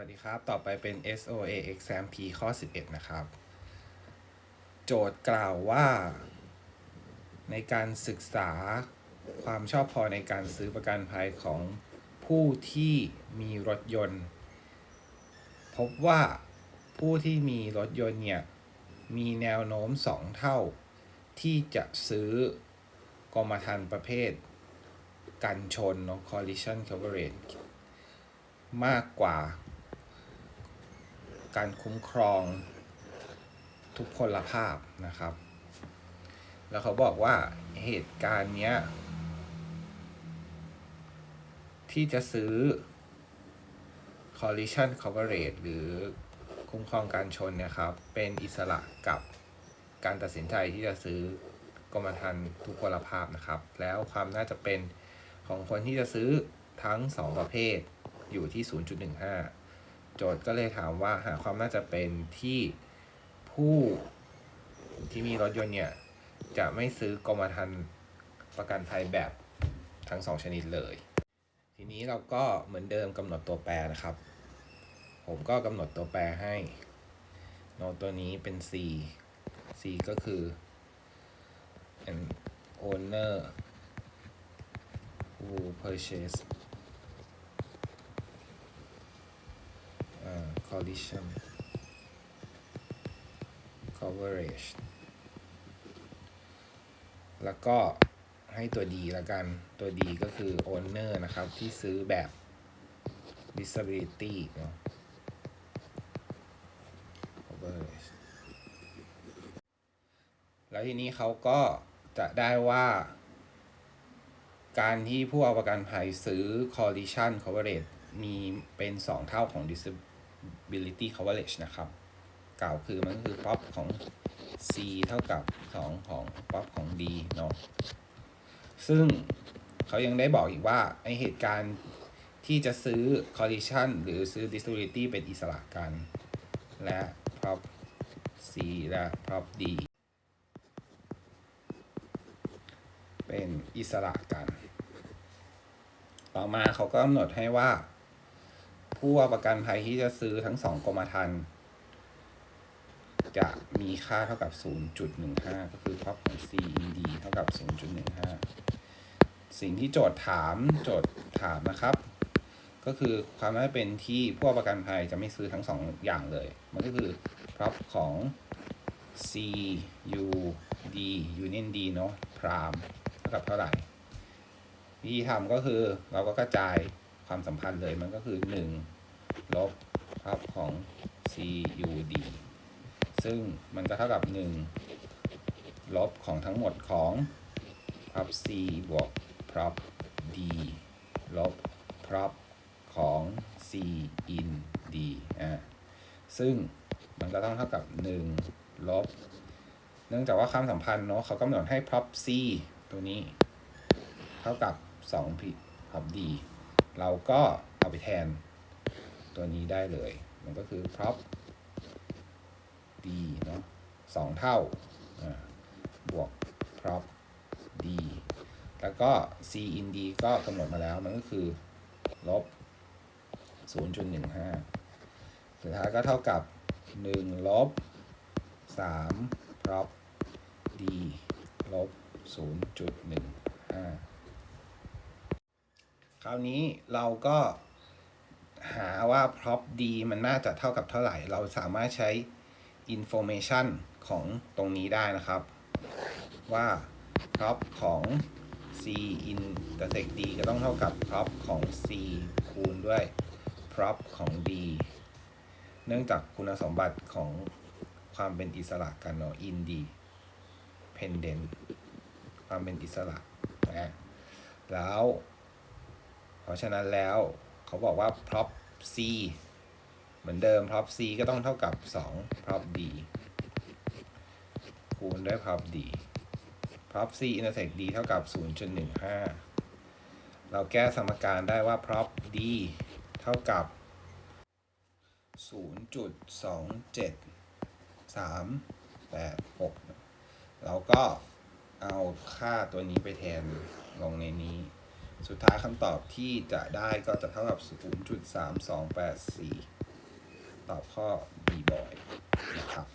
วัสดีครับ ต่อไปเป็น SOA Exam P ข้อ 11 นะครับ โจทย์กล่าวว่า ในการศึกษาความชอบพอในการซื้อประกันภัยของผู้ที่มีรถยนต์ พบว่าผู้ที่มีรถยนต์เนี่ย มีแนวโน้ม 2 เท่า ที่จะซื้อกรมธรรม์ประเภท กันชนเนาะ collision coverage มากกว่า การคุ้มครองทุกพลภาพนะครับ แล้วเขาบอกว่าเหตุการณ์เนี้ย ที่จะซื้อ collision coverage หรือคุ้มครองการชนนะครับ เป็นอิสระกับการตัดสินใจที่จะซื้อกรมธรรม์ทุกพลภาพนะครับ แล้วความน่าจะเป็นของคนที่จะซื้อทั้ง 2 ประเภทอยู่ที่ 0.15 โจทย์ก็เลยถามว่าหาความน่าจะเป็นที่ผู้ที่มีรถยนต์เนี่ย จะไม่ซื้อกรมธรรม์ประกันภัยแบบทั้งสองชนิดเลย ทีนี้เราก็เหมือนเดิมกำหนดตัวแปรนะครับ ผมก็กำหนดตัวแปรให้โนตตัวนี้เป็น C C ก็คือ an owner who purchase collision coverage แล้วก็ให้ตัวดีล้วกัน ตัวดีก็คือ owner นะครับ ที่ซื้อแบบ disability เนาะ coverage แล้วทีนี้เขาก็จะได้ว่าการที่ผู้เอาประกันภัยซื้อ collision coverage มีเป็น 2 เท่าของ disability coverage นะครับกล่าวคือมันคือ pop ของ C เท่ากับ 2 ของ pop ของ D เนาะซึ่งเขายังได้บอกอีกว่า ไอเหตุการณ์ที่จะซื้อ collision หรือซื้อ disability เป็นอิสระกัน และ prop C และ prop D เป็นอิสระกัน ต่อมาเขาก็กำหนดให้ว่า ผู้เอาประกันภัยที่จะซื้อทั้งสองกรมธรรม์จะมีค่าเท่ากับ 0.15 ก็คือพอบของ C in D เท่ากับ 0.15 สิ่งที่โจทย์ถามโจทย์ถามนะครับ ก็คือความน่าเป็นที่ผู้ประกันภัยจะไม่ซื้อทั้งสองอย่างเลย มันก็คือพร็อพของ C U D Union D เนาะพรามเท่ากับเท่าไหร่วิธีทำก็คือเราก็กระจาย ความสัมพันธ์เลยมันก็คือ 1 ลบพร็อพของ C U D ซึ่งมันจะเท่ากับ 1 ลบของทั้งหมดของ prop C บวก prop D ลบ prop ของ C in D อ่าซึ่งมันก็ต้องเท่ากับ 1 ลบ เนื่องจากว่าความสัมพันธ์เนาะเขากำหนดให้ prop C ตัวนี้ เท่ากับ 2 p prop D เราก็เอาไปแทนตัวนี้ได้เลย มันก็คือ prop D เนาะสองเท่า บวก prop D แล้วก็ C in D ก็กำหนดมาแล้ว มันก็คือ ลบ 0.15 สุดท้ายก็เท่ากับ 1 ลบ 3 prop D ลบ 0.15 คราวนี้เราก็หาว่า prop D มันน่าจะเท่ากับเท่าไหร่ เราสามารถใช้ information ของตรงนี้ได้นะครับ ว่า prop ของ c intersect d ก็ต้องเท่ากับ prop ของ c คูณด้วย prop ของ d เนื่องจากคุณสมบัติของความเป็นอิสระกันเนาะ in d pendent ความเป็นอิสระนะแล้ว เพราะฉะนั้นแล้วเขาบอกว่า prop c เหมือนเดิม prop c ก็ต้องเท่ากับ 2 prop d คูณด้วย prop d prop c intersect d เท่ากับ 0.15 เราแก้สมการได้ว่า prop d เท่ากับ 0.27386เราก็เอาค่าตัวนี้ไปแทนลงในนี้ สุดท้ายคำตอบที่จะได้ก็จะเท่ากับ 0.3284 ตอบข้อ B boy นะครับ